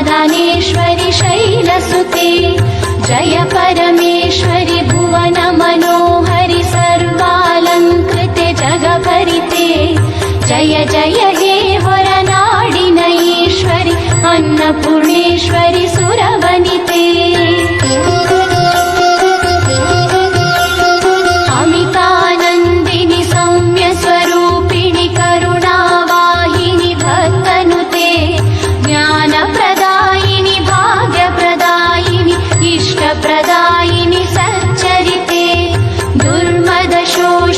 ेश्वरि शैलसुते। जय परमेश्वरि भुवन मनोहरि सर्वालङ्कृते जगपरिते। जय जय हे एवरनाडिनयेश्वरि अन्नपूर्णेश्वरि सुरवनिते। Durma da şöyle